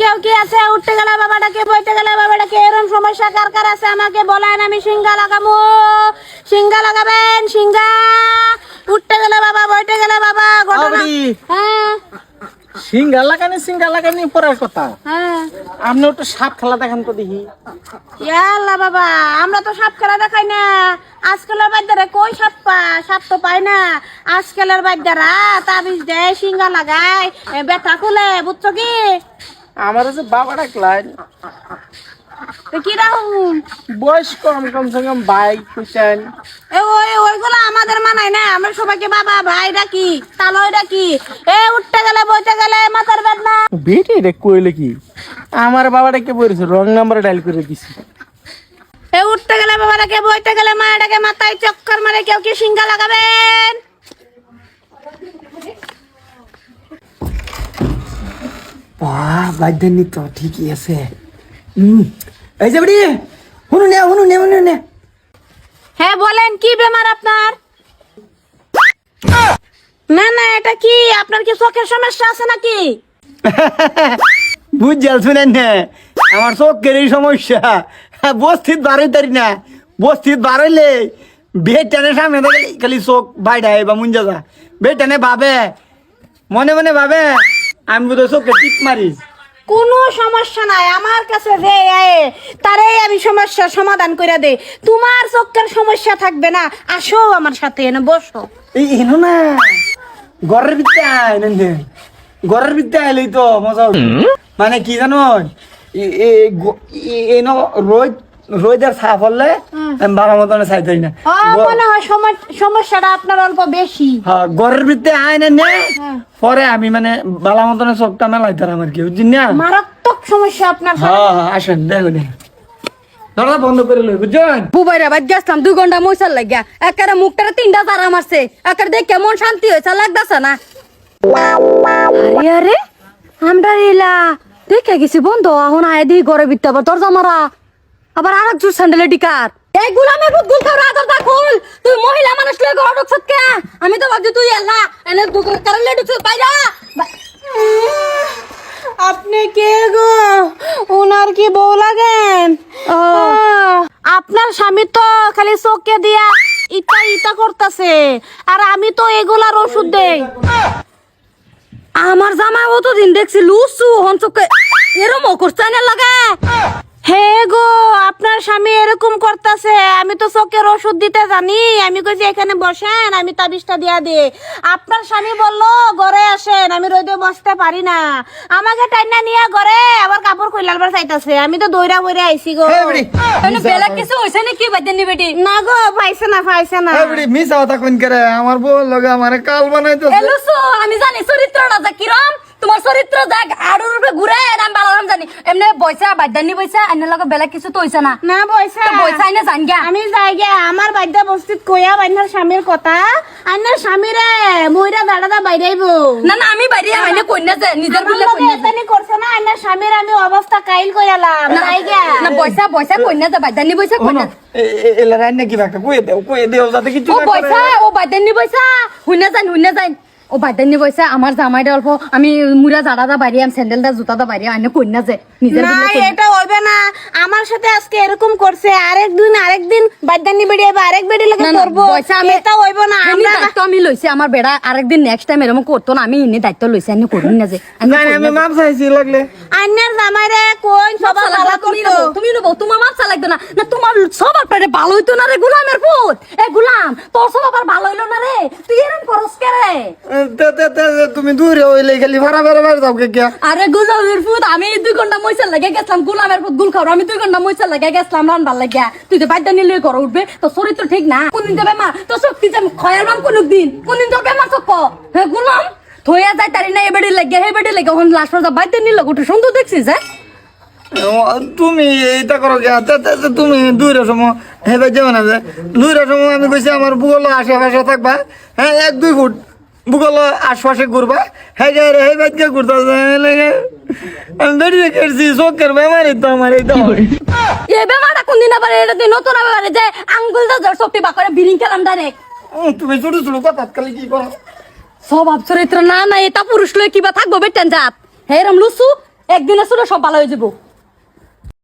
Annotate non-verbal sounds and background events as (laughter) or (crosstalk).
কেউ কি আছে? উঠতে গেলে বাবা ডাকে বইতে গেলে বাবা ডাকে এরকম সমস্যা কার কার আছে? আমাকে বলেন আমি সিঙ্গা লাগাবো। সিঙ্গা লাগাবেন সিঙ্গা উঠতে গেলে বাবা বইতে গেলে বাবা ঘটনা। হ্যাঁ। সিঙ্গা লাগানি সিঙ্গা লাগানি পরের কথা। হ্যাঁ। আপনি একটু সাপ খেলা দেখান তো দেখি। ইয়াল্লা বাবা আমরা তো সাপ খেলা দেখাই না। আজকালের বাদ্যারা কই সাপ পা? সাপ তো পাই না। আজকালের বাদ্যারা তাবিজ দেয় সিঙ্গা লাগায়। ব্যথা খুলে বুঝছ কি? আমার যে বাবা ডাকলেন তো কি রাহুল? বয়স কম কমসে কম এ ওই ওইগুলো আমাদের মানায় না। আমরা সবাইকে বাবা ভাই ডাকি ডাকি এ উঠতে গেলে বইতে গেলে মাথার বেদনা বেটি রে কইলে কি? আমার বাবাটাকে বলেছে রং নাম্বার ডাইল করে দিছি। এ উঠতে গেলে বাবা ডাকে বইতে গেলে মা ডাকে মাথায় চক্কর মারে কেউ কি সিঙ্গা লাগাবেন? বাহ বাদ্যানি তো ঠিকই আছে। হুম এই যে বড়ি শুনু নে শুনু নে শুনু নে। হ্যাঁ বলেন কি বেমার আপনার? না না এটা কি? আপনার কি চোখের সমস্যা আছে নাকি? (laughs) বুঝছাল শুনেন না আমার চোখের এই সমস্যা। বস্তিত বারোই না বস্তিত বারোইলে বেড টানে সামনে খালি চোখ বাইরে বা মুঞ্জা যা বেড টানে ভাবে মনে মনে ভাবে আমি বোধহয় চোখে টিপ মারিস কোনো সমস্যা নাই আমার কাছে যে আয়ে তারে আমি সমস্যার সমাধান করে দে তোমার চোখের সমস্যা থাকবে না আসো আমার সাথে এনে বসো। এই এনো না। ঘরের ভিতরে আয় নেন ঘরের ভিতরে আইলেই তো মজা মানে কি জানো? এনো রোদ রোদের ছায়া পড়লে আমি বাবা মতন চাইতাই না। মনে হয় সমস্যাটা আপনার অল্প বেশি। হ্যাঁ, ঘরের ভিতরে আয় না নে পরে আমি মানে বালা মতনের চোখটা মেলাইতাম আমার কি বুঝছি না? মারাত্মক সমস্যা আপনার হ্যাঁ হ্যাঁ, আসেন দেখো নে দরজা বন্ধ করে লই বুঝছেন? বুবাইরা বাদ গেছিলাম দুই ঘণ্টা মশার লাগিয়া। একারে মুখটারে তিনটা তারা মারছে। একারে দেখ কেমন শান্তি হয়েছে লাগতেছে না। আরে আরে আমরা দেখে গেছি বন্ধ এখন আয় দি ঘরে বিতে আবার দরজা মারা। আবার আর একজোর স্যান্ডেলে টিকার এই গুলামে বুত গুল খাও রাজার দা খুল তুই মহিলা মানুষ লয়ে ঘর ঢুকছত কে? আমি তো ভাবছি তুই এলা এনে দুপুর কারলে ঢুকছত বাইরা। আপনি কে গো? ওনার কি বউ লাগেন? আপনার স্বামী তো খালি চোখে দিয়া ইটা ইটা করতেছে আর আমি তো এগুলার ওষুধ দেই। আমার জামা অতদিন দেখছি লুসু হন হনচকে এরম করছে না লাগে। হে গো আপনার স্বামী এরকম করতেছে। আমি তো চোখের ওষুধ দিতে জানি। আমি কইছি এখানে বসেন আমি তাবিজটা দিয়া দে আপনার স্বামী বলল ঘরে আসেন আমি রোদে বসতে পারি না। আমাকে টাইনা নিয়ে ঘরে আবার কাপড় কইলালবার চাইতাছে। আমি তো দৌড়া বইরা আইছি গো। এই বুড়ি এনে বেলা কিছু হইছে নাকি বাদ নি বেটি? না গো পাইছে না পাইছে না। এই বুড়ি মিস আওতা কোন করে আমার বউ লগে আমার কাল বানাইতেছে। এলুসু আমি জানি চরিত্রটা যা কিরম। তোমার চরিত্র দেখ আড়ুর উপরে ঘুরে আমি বালারাম জানি। এমনি বইসা বাদ্যানি বইসা এনে লগে বেলা কিছু তো হইছে না? না পয়সা তো বইসা এনে জান গিয়া আমি যাই গে আমার বাদ্যা বস্তিত কইয়া বাইনার স্বামীর কথা। আইনার স্বামীরে মইরা দাঁড়াদা বাইরাইব না না আমি বাইরে আইনে কইনা যে নিজের বলে কইনা এতানি করছে না আইনার স্বামীর আমি অবস্থা কাইল কইরালাম না যাই গে না বইসা বইসা কইনা যে বাদ্যানি বইসা কইনা এলা রাইন নাকি বাকা কই দেও কই দেও যাতে কিছু না করে। বইসা ও বাদ্যানি বইসা হুইনা যান হুইনা যান। ও বাদ্যানি বইসা আমার জামাইটা অল্প আমি মুরা জাড়াদা বাইরে আমি স্যান্ডেলটা জুতাদা বাড়ি আমি কন্যা যে নিজের না এটা হবে না। আমার সাথে আজকে এরকম করছে আরেক দিন আরেক দিন বাদ্যানি বেড়িয়ে আরেক বেড়ি লাগে করব বয়সে আমি- এটা হইব না আমরা দায়িত্ব আমি লইছি আমার বেড়া আরেকদিন নেক্সট টাইম এরকম করতো না আমি এনে দায়িত্ব লইছি আমি করুন না যে আমি আমি মাপ চাইছি লাগলে। আইনার জামাইরে কই সবার তুমি করতো। তুমি নেব, তোমার মাপসা লাগবে না। না তোমার সবার পেটে ভালো হইতো না রে গুলামের পুত। এ গুলাম তোর সব আবার ভালো হইল না রে? তুই এরকম করস কে রে? তে তে তে তে, তুমি দূরে হইলে খালি ভাড়া ভাড়া ভাড়া যাও কে কে আরে গুলামের পুত আমি দুই ঘণ্টা মইসা লাগে গেছিলাম। গুলামের পুত গুল খাও আমি দুই ঘণ্টা মইসা লাগে গেছিলাম রান ভালো লাগিয়া তুই তো বাইদা নিলে ঘর উঠবে তো চরিত্র ঠিক না। কোনদিন তো বেমার তো শক্তি যে খয়ার নাম কোন দিন। কোনদিন তোর বেমার চক্ক হে গুলাম? থইয়া যায় তারি না এবারে লাগে হে বেড়ে লাগে হন লাস্ট পর্যন্ত বাইদা নিলে গোটে সুন্দর দেখছিস হ্যাঁ? তুমি এইটা করো কে? তে, তে, তে, তুমি দূরে সময় হেবে যাবে না যে সময় আমি কইছি আমার বুগল আশেপাশে থাকবা হ্যাঁ এক দুই ফুট বুগল আশপাশে ঘুরবা। হ্যাঁ যাই রে হে বাইকে ঘুরতে আমি বেরিয়ে খেয়েছি চোখের বেমারি তো আমার এই এ বেমারটা কোনদিন আবার এটা নতুন আবার যে আঙ্গুল দা শক্তি বা বিরিং খেলাম ডাইরেক্ট। তুমি ছোট ছোট কথা খালি কি করো? স্বভাব চরিত্র না না, এটা পুরুষ লয়ে কিবা থাকব, বেটেন জাত। হেরম লুসু, একদিনে শুনে সব ভালো হয়ে যাব।